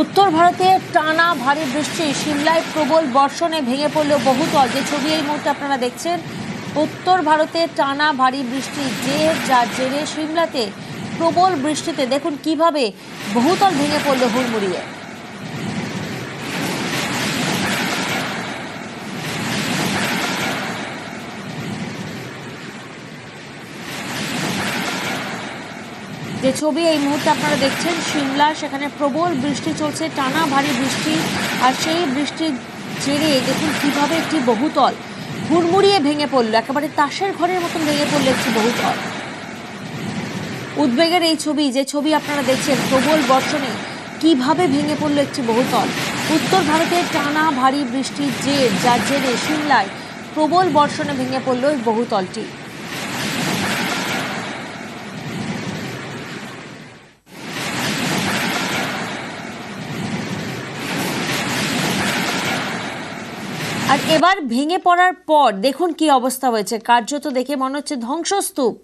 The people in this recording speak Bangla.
উত্তর ভারতে টানা ভারী বৃষ্টি। সিমলায় প্রবল বর্ষণে ভেঙে পড়ল বহুতল। যে ছবি এই মুহূর্তে আপনারা দেখছেন, উত্তর ভারতে টানা ভারী বৃষ্টি। যে যার জেরে সিমলাতে প্রবল বৃষ্টিতে দেখুন কীভাবে বহুতল ভেঙে পড়ল হুড়মুড়িয়ে। যে ছবি এই মুহূর্তে আপনারা দেখছেন, সিমলা, সেখানে প্রবল বৃষ্টি চলছে, টানা ভারী বৃষ্টি, আর সেই বৃষ্টির জেরে দেখুন কীভাবে একটি বহুতল হুড়মুড়িয়ে ভেঙে পড়ল, একেবারে তাসের ঘরের মতন ভেঙে পড়ল একটি বহুতল। উদ্বেগের এই ছবি, যে ছবি আপনারা দেখছেন, প্রবল বর্ষণে কীভাবে ভেঙে পড়ল একটি বহুতল। উত্তর ভারতে টানা ভারী বৃষ্টির জের, যার জেরে সিমলায় প্রবল বর্ষণে ভেঙে পড়ল এই বহুতলটি। আর এবার ভেঙে পড়ার পর দেখুন কি অবস্থা হয়েছে। কার্যত দেখে মনে হচ্ছে ধ্বংসস্তূপ।